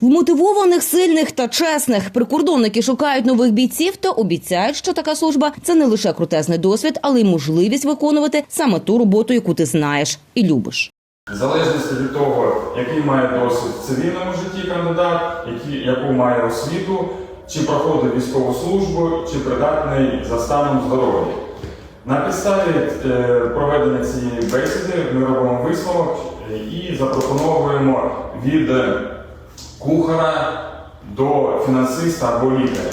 Вмотивованих, сильних та чесних прикордонники шукають нових бійців та обіцяють, що така служба це не лише крутезний досвід, але й можливість виконувати саме ту роботу, яку ти знаєш і любиш. В залежності від того, який має досвід в цивільному житті кандидат, які, яку має освіту, чи проходить військову службу, чи придатний за станом здоров'я. На підставі е, проведення цієї бесіди ми робимо висновок і запропонуємо від е, кухара до фінансиста або лікаря.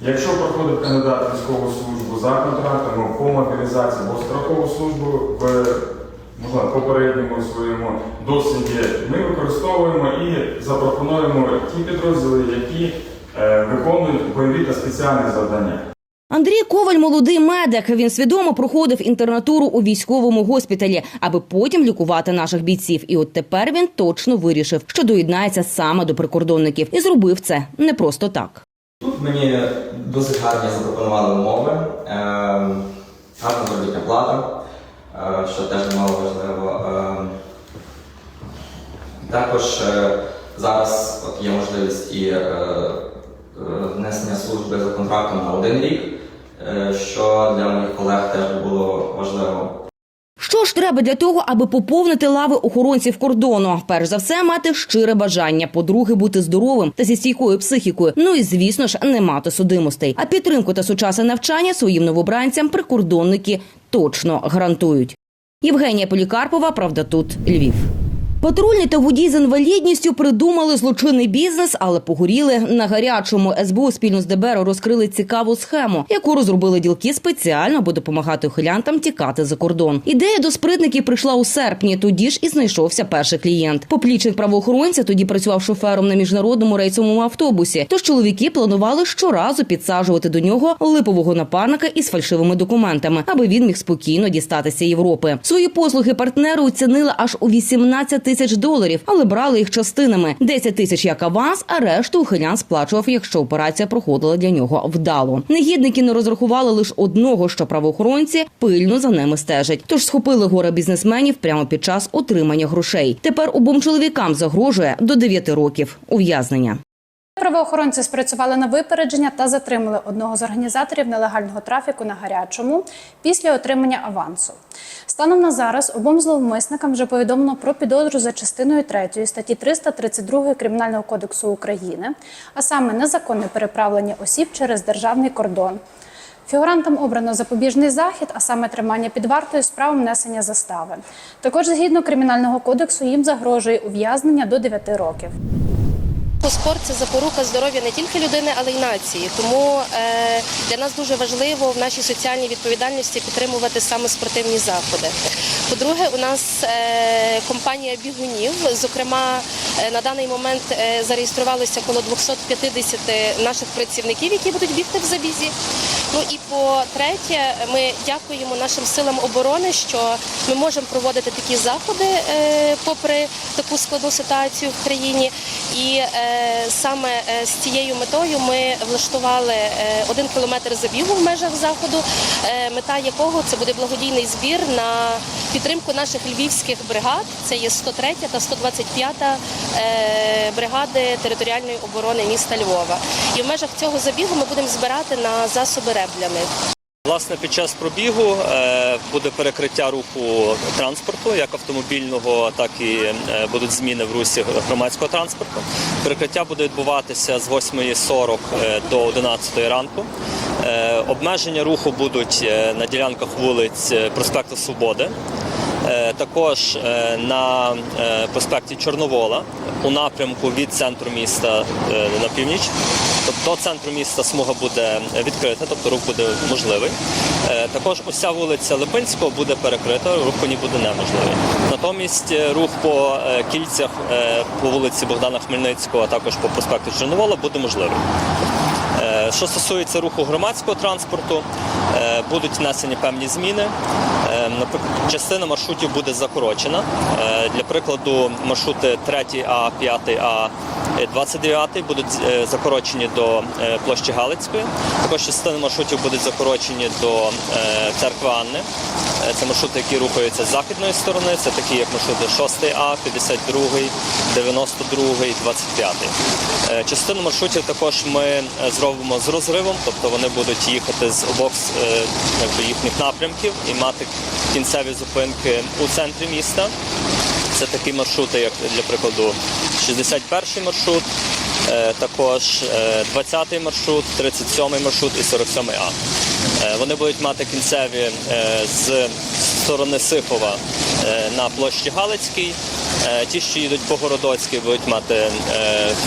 Якщо проходить кандидат військову службу за контрактом, по мобілізації або страхову службу в можливо, попередньому своєму досвіді, ми використовуємо і запропонуємо ті підрозділи, які е, виконують бойові та спеціальні завдання. Андрій Коваль молодий медик. Він свідомо проходив інтернатуру у військовому госпіталі, аби потім лікувати наших бійців. І от тепер він точно вирішив, що доєднається саме до прикордонників, і зробив це не просто так. Тут мені досить гарні запропонували умови, е, гарна заробітна плата, е, що теж немало важливо. Е, також е, зараз є можливість і е, внесення служби за контрактом на один рік, е, що для моїх колег теж було важливо. Що ж треба для того, аби поповнити лави охоронців кордону? Перш за все, мати щире бажання. По-друге, бути здоровим та зі стійкою психікою. Ну і звісно ж, не мати судимостей. А підтримку та сучасне навчання своїм новобранцям прикордонники точно гарантують. Євгенія Полікарпова, правда, тут Львів. Патрульні та водій з інвалідністю придумали злочинний бізнес, але погоріли на гарячому. СБУ спільно з ДБР розкрили цікаву схему, яку розробили ділки спеціально, аби допомагати ухилянтам тікати за кордон. Ідея до спритників прийшла у серпні. Тоді ж і знайшовся перший клієнт. Поплічник правоохоронця тоді працював шофером на міжнародному рейсовому автобусі. Тож чоловіки планували щоразу підсаджувати до нього липового напарника із фальшивими документами, аби він міг спокійно дістатися Європи. Свої послуги партнери оцінили аж у 18 тисяч доларів, але брали їх частинами: 10 тисяч як аванс, а решту ухилян сплачував, якщо операція проходила для нього вдало. Негідники не розрахували лише одного, що правоохоронці пильно за ними стежать. Тож схопили горе бізнесменів прямо під час отримання грошей. Тепер обом чоловікам загрожує до 9 років ув'язнення. Правоохоронці спрацювали на випередження та затримали одного з організаторів нелегального трафіку на гарячому після отримання авансу. Станом на зараз обом зловмисникам вже повідомлено про підозру за частиною 3 статті 332 Кримінального кодексу України, а саме незаконне переправлення осіб через державний кордон. Фігурантам обрано запобіжний захід, а саме тримання під вартою з внесення застави. Також згідно кримінального кодексу їм загрожує ув'язнення до 9 років. Спорт це запорука здоров'я не тільки людини, але й нації. Тому е, для нас дуже важливо в нашій соціальній відповідальності підтримувати саме спортивні заходи. По-друге, у нас е, компанія бігунів. Зокрема, е, на даний момент зареєструвалося коло 250 наших працівників, які будуть бігти в забізі. Ну і по-третє, ми дякуємо нашим силам оборони, що ми можемо проводити такі заходи е, попри таку складну ситуацію в країні. І е, саме е, з цією метою ми влаштували один кілометр забігу в межах заходу, мета якого це буде благодійний збір на підтримку наших львівських бригад. Це є 103 та 125 е, бригади територіальної оборони міста Львова. І в межах цього забігу ми будемо збирати на засоби РЕБ для них. Власне, під час пробігу е, буде перекриття руху транспорту, як автомобільного, так і е, будуть зміни в русі громадського транспорту. Перекриття буде відбуватися з 8.40 е, до 11 ранку. Обмеження руху будуть на ділянках вулиць проспекту Свободи. Також на проспекті Чорновола у напрямку від центру міста на північ. Тобто до центру міста смуга буде відкрита, тобто рух буде можливий. Е, Також уся вулиця Липинського буде перекрита, рух по ній буде неможливий. Натомість е, рух по е, кільцях по вулиці Богдана Хмельницького, а також по проспекту Чорновола буде можливий. Що стосується руху громадського транспорту, будуть внесені певні зміни. Наприклад, частина маршрутів буде закорочена. Для прикладу, маршрути 3А, 5А Е, 29-й будуть е, закорочені до е, площі Галицької. Також частина маршрутів будуть закорочені до е, церкви Анни. Е, Це маршрути, які рухаються з західної сторони. Це такі, як маршрути 6А, 52, 92, 25. Е, Частину маршрутів також ми е, зробимо з розривом, тобто вони будуть їхати з обох е, якби, їхніх напрямків і мати кінцеві зупинки у центрі міста. Це такі маршрути, як для прикладу 61 маршрут, е, також е, 20-й маршрут, 37-й маршрут і 47-й А. Е, Вони будуть мати кінцеві е, з сторони Сихова е, на площі Галицькій. Е, Ті, що їдуть по Городоцькій, будуть мати е,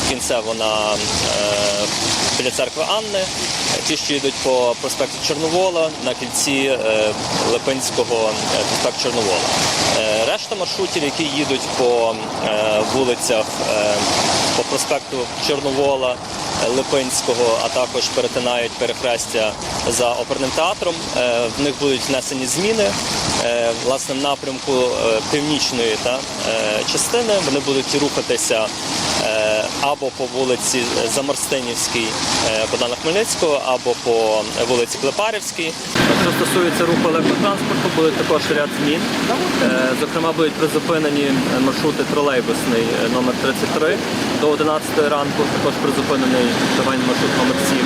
кінцево на е, біля церкви Анни. Е, Ті, що їдуть по проспекту Чорновола на кільці е, Липинського е, проспект Чорновола. Е, маршрутів, які їдуть по е, вулицях е, по проспекту Чорновола, е, Липинського, а також перетинають перехрестя за оперним театром. В них будуть внесені зміни. Власне, в напрямку північної та, частини вони будуть рухатися або по вулиці Замарстинівській Богдана Хмельницького, або по вулиці Клепарівській. Що стосується руху електротранспорту, буде також ряд змін. Е, Зокрема, будуть призупинені маршрути тролейбусний номер 33 до 11 ранку, також призупинений трамвайний маршрут номер 7.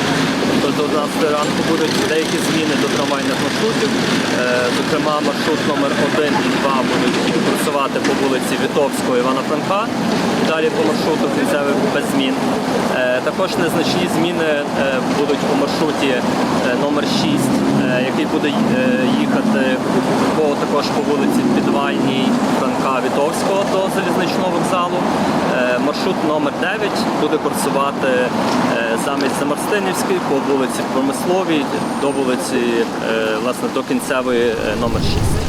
Тобто 11 ранку будуть деякі зміни до трамвайних маршрутів. Е, Зокрема, маршрут номер 1 і 2 будуть курсувати по вулиці Вітовського Івана Франка. Далі по маршруту кінцевих без змін. Е, Також незначні зміни е, будуть у маршруті номер 6, е, який буде їхати також по вулиці Підвальній Франка Вітовського до залізничного вокзалу. Е, Маршрут номер 9 буде курсувати е, замість Замарстинівської по вулиці Промисловій до вулиці е, власне до кінцевої номер 6.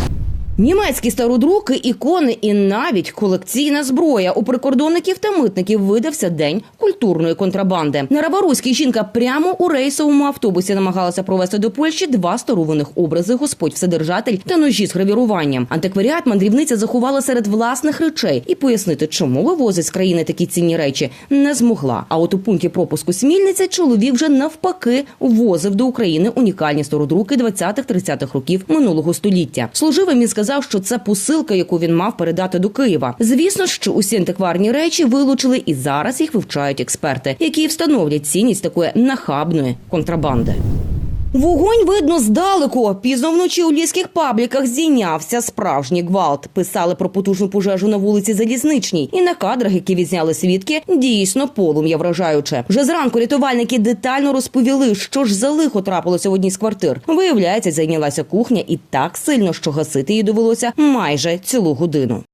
Німецькі стародруки, ікони і навіть колекційна зброя у прикордонників та митників видався день культурної контрабанди. На Раваруській жінка прямо у рейсовому автобусі намагалася провести до Польщі два старованих образи Господь Вседержатель та ножі з гравіруванням. Антикваріат мандрівниця заховала серед власних речей і пояснити, чому вивозить з країни такі цінні речі, не змогла. А от у пункті пропуску Смільниця чоловік вже навпаки ввозив до України унікальні стародруки 20-30-х років минулого століття. Служивий він сказав, що це посилка, яку він мав передати до Києва. Звісно, що усі антикварні речі вилучили, і зараз їх вивчають експерти, які встановлять цінність такої нахабної контрабанди. Вогонь видно здалеку. Пізно вночі у львівських пабліках зійнявся справжній гвалт. Писали про потужну пожежу на вулиці Залізничній. І на кадрах, які відзняли свідки, дійсно полум'я вражаюче. Вже зранку рятувальники детально розповіли, що ж за лихо трапилося в одній з квартир. Виявляється, зайнялася кухня і так сильно, що гасити її довелося майже цілу годину.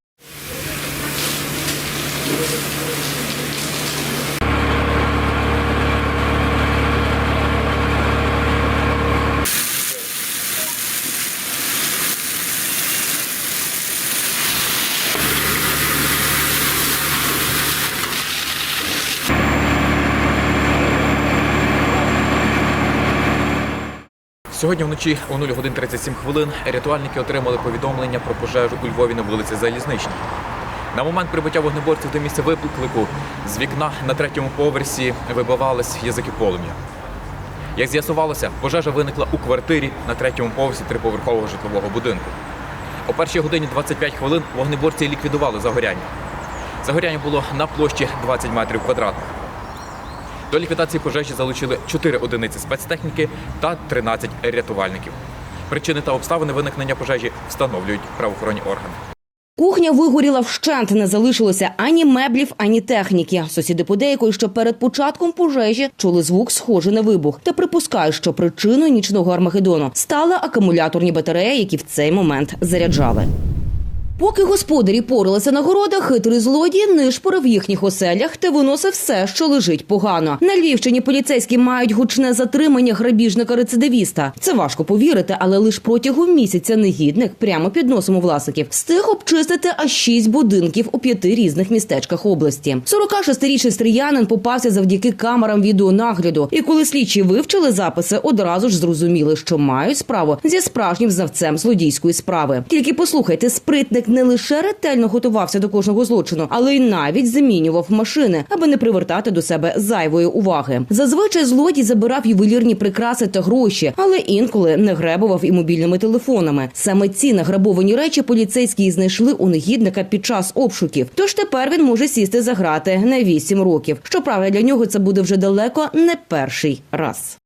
Сьогодні вночі о 0 годин 37 хвилин рятувальники отримали повідомлення про пожежу у Львові на вулиці Залізничній. На момент прибуття вогнеборців до місця виклику з вікна на третьому поверсі вибивались язики полум'я. Як з'ясувалося, пожежа виникла у квартирі на третьому поверсі триповерхового житлового будинку. О першій годині 25 хвилин вогнеборці ліквідували загоряння. Загоряння було на площі 20 метрів квадратних. До ліквідації пожежі залучили 4 одиниці спецтехніки та 13 рятувальників. Причини та обставини виникнення пожежі встановлюють правоохоронні органи. Кухня вигоріла вщент, не залишилося ані меблів, ані техніки. Сусіди подейкують, що перед початком пожежі чули звук, схожий на вибух, та припускають, що причиною нічного армагеддону стали акумуляторні батареї, які в цей момент заряджали. Поки господарі поралися на городах, хитрий злодій нишпорив їхніх оселях та виносив все, що лежить погано. На Львівщині поліцейські мають гучне затримання грабіжника-рецидивіста. Це важко повірити, але лише протягом місяця негідник прямо під носом у власників встиг обчистити аж шість будинків у п'яти різних містечках області. 46-річний стріянин попався завдяки камерам відеонагляду. І коли слідчі вивчили записи, одразу ж зрозуміли, що мають справу зі справжнім знавцем злодійської справи. Тільки послухайте, спритник зловмисник не лише ретельно готувався до кожного злочину, але й навіть замінював машини, аби не привертати до себе зайвої уваги. Зазвичай злодій забирав ювелірні прикраси та гроші, але інколи не гребував і мобільними телефонами. Саме ці награбовані речі поліцейські знайшли у негідника під час обшуків. Тож тепер він може сісти за грати на 8 років. Щоправда, для нього це буде вже далеко не перший раз.